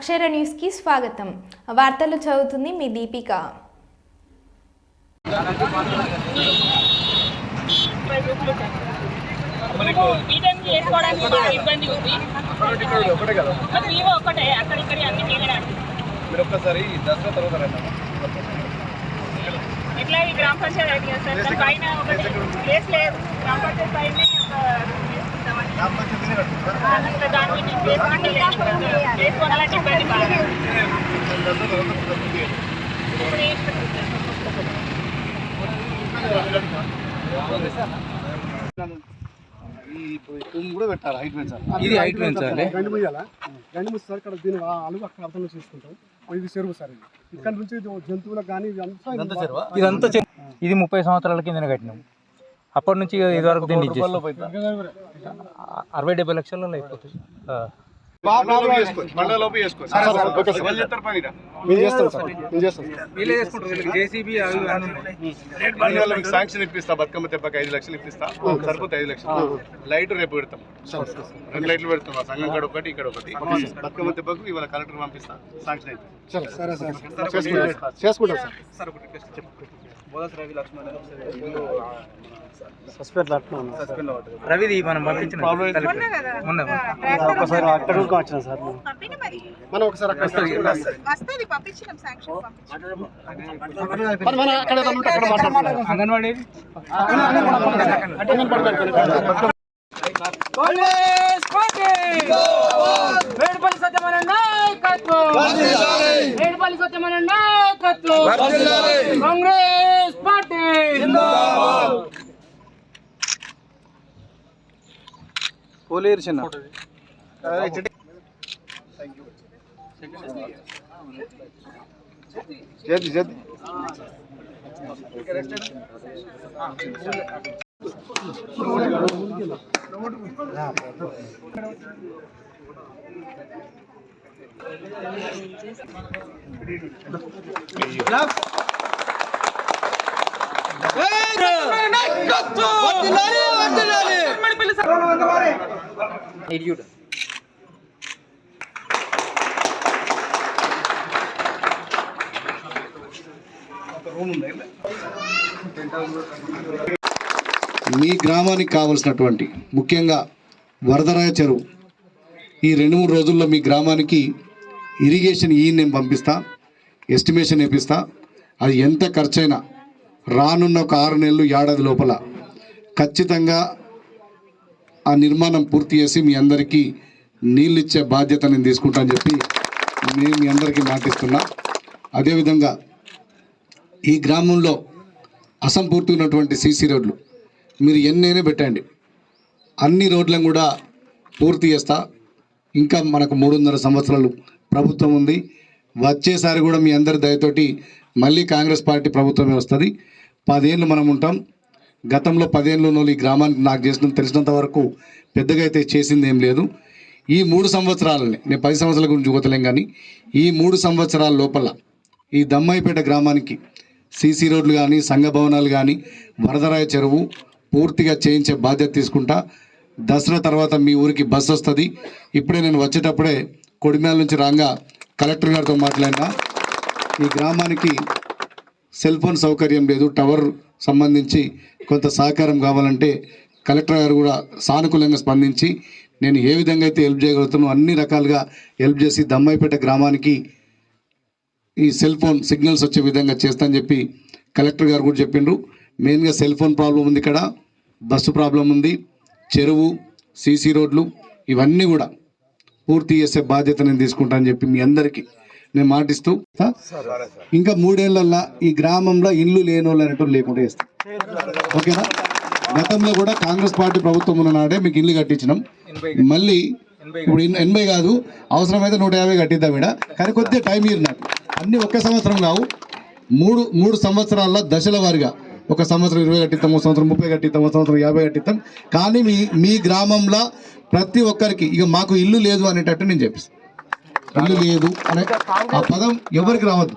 అక్షర న్యూస్కి స్వాగతం. వార్తలు చదువుతుంది మీ దీపిక. ఇబ్బంది ఉంది. ఒకటే అక్కడ ఇక్కడ అన్ని మీరు ఒక్కసారి దసరా తర్వాత. ఎట్లా ఈ గ్రామ పంచాయతీ ఐడియా సార్? దాని పైన ఒకటి ప్లేస్ లేదు. గ్రామ పంచాయతీ పైన కూడా పెట్టాలి హైట్ పెంచాలి ఇది హైట్ పెంచాలి గండి ముయ్యాల గండి ముయ్యి సార్ ఇక్కడ దీని అలుగు అక్కడ అర్థం చూసుకుంటాం ఇది చెరువు? సార్ ఇది ఇక్కడ నుంచి జంతువులకు కానీ ఇదంతా ఇది ముప్పై సంవత్సరాల కింద కట్టినాం. అప్పటి నుంచి ఇది వరకు దీన్ని అరవై డెబ్బై లక్షలలో అయిపోతుంది శాంక్షన్ ఇప్పిస్తా బతుకమ్మ తెప్పకి ఐదు లక్షలు ఇప్పిస్తా. సరిపోతే ఐదు లక్షలు. లైట్ రేపు పెడతాం. రెండు లైట్లు పెడతాం సంఘం కాడ ఒకటి ఇక్కడ ఒకటి. బతుకమ్మ తెప్పకు ఇవాళ కలెక్టర్ పంపిస్తా శాంక్షన్ సరే సరే సార్ చేసుకుంటాం చేసుకుంటాం సార్ సస్పెండ్ అట్లా రవిది మనం పంపించిన మొన్న ఒకసారి అక్కడ కూడా వచ్చిన సార్ మనం. ఒకసారి అక్కడ వస్తుంది పంపించినాం శాంక్షన్ మన మన అక్కడ ఏదైనా ఉంటే అక్కడ మాట్లాడుకుంటాం అంగన్వాడీ? వేడుపల్లి సత్యమైన నాయకత్వం! వేడుపల్లి సత్యమైన నాయకత్వం! కాంగ్రెస్ పార్టీ పోలేరు చిన్న. చేతి చేతి. మీ గ్రామానికి కావలసినటువంటి ముఖ్యంగా వరదరాయ చెరువు. ఈ రెండు మూడు రోజుల్లో మీ గ్రామానికి ఇరిగేషన్ ఈ నేను పంపిస్తా ఎస్టిమేషన్ వేపిస్తా అది ఎంత ఖర్చైనా రానున్న ఒక ఆరు నెలలు ఏడాది లోపల ఖచ్చితంగా ఆ నిర్మాణం పూర్తి చేసి మీ అందరికీ నీళ్ళు ఇచ్చే బాధ్యత నేను తీసుకుంటా అని చెప్పి నేను మీ అందరికీ మాటిస్తున్నా. అదేవిధంగా ఈ గ్రామంలో అసంపూర్తి ఉన్నటువంటి సీసీ రోడ్లు మీరు ఎన్నైనా పెట్టండి. అన్ని రోడ్లను కూడా పూర్తి చేస్తా. ఇంకా మనకు మూడున్నర సంవత్సరాలు ప్రభుత్వం ఉంది. వచ్చేసారి కూడా మీ అందరి దయతోటి మళ్ళీ కాంగ్రెస్ పార్టీ ప్రభుత్వమే వస్తుంది. పదేళ్ళు మనం ఉంటాం. గతంలో పదేళ్ళు ఈ గ్రామానికి నాకు చేసిన తెలిసినంత వరకు పెద్దగా అయితే చేసింది ఏం లేదు. ఈ మూడు సంవత్సరాలని నేను పది సంవత్సరాల గురించి చూపతలేం కానీ ఈ మూడు సంవత్సరాల లోపల ఈ దమ్మాయిపేట గ్రామానికి సీసీ రోడ్లు కానీ సంఘ భవనాలు కానీ వరదరాయ చెరువు పూర్తిగా చేయించే బాధ్యత తీసుకుంటా దసరా తర్వాత మీ ఊరికి బస్సు వస్తుంది. ఇప్పుడే నేను వచ్చేటప్పుడే కొడిమేల నుంచి రాగా కలెక్టర్ గారితో మాట్లాడినా. ఈ గ్రామానికి సెల్ ఫోన్ సౌకర్యం లేదు టవర్ సంబంధించి కొంత సహకారం కావాలంటే కలెక్టర్ గారు కూడా సానుకూలంగా స్పందించి నేను ఏ విధంగా అయితే హెల్ప్ చేయగలుగుతానో అన్ని రకాలుగా హెల్ప్ చేసి దమ్మాయిపేట గ్రామానికి ఈ సెల్ ఫోన్ సిగ్నల్స్ వచ్చే విధంగా చేస్తానని చెప్పి కలెక్టర్ గారు కూడా చెప్పిండ్రు. మెయిన్గా సెల్ ఫోన్ ప్రాబ్లం ఉంది ఇక్కడ బస్సు ప్రాబ్లం ఉంది చెరువు సీసీ రోడ్లు ఇవన్నీ కూడా పూర్తి చేసే బాధ్యత నేను తీసుకుంటానని చెప్పి మీ అందరికీ నేను మాటిస్తూ ఇంకా మూడేళ్ళల్లా ఈ గ్రామంలో ఇల్లు లేని వాళ్ళు అనేటువంటి లేకుండా చేస్తాం. ఓకేనా? గతంలో కూడా కాంగ్రెస్ పార్టీ ప్రభుత్వం ఉన్న నాడే మీకు ఇల్లు కట్టించినాం. మళ్ళీ ఇప్పుడు ఎనభై కాదు అవసరమైతే నూట యాభై కట్టిద్దాం ఇక్కడ కానీ కొద్దిగా టైం ఇయర్ నాకు. అన్ని ఒకే సంవత్సరం కావు. మూడు మూడు సంవత్సరాల్లో దశల వారిగా. ఒక సంవత్సరం ఇరవై కట్టిస్తాం ఒక సంవత్సరం ముప్పై కట్టిస్తాం ఒక సంవత్సరం యాభై కట్టిస్తాం కానీ మీ మీ గ్రామంలో ప్రతి ఒక్కరికి ఇక మాకు ఇల్లు లేదు అనేటట్టు నేను చెప్పిస్తాను ఇల్లు లేదు అనే ఆ పదం ఎవరికి రావద్దు.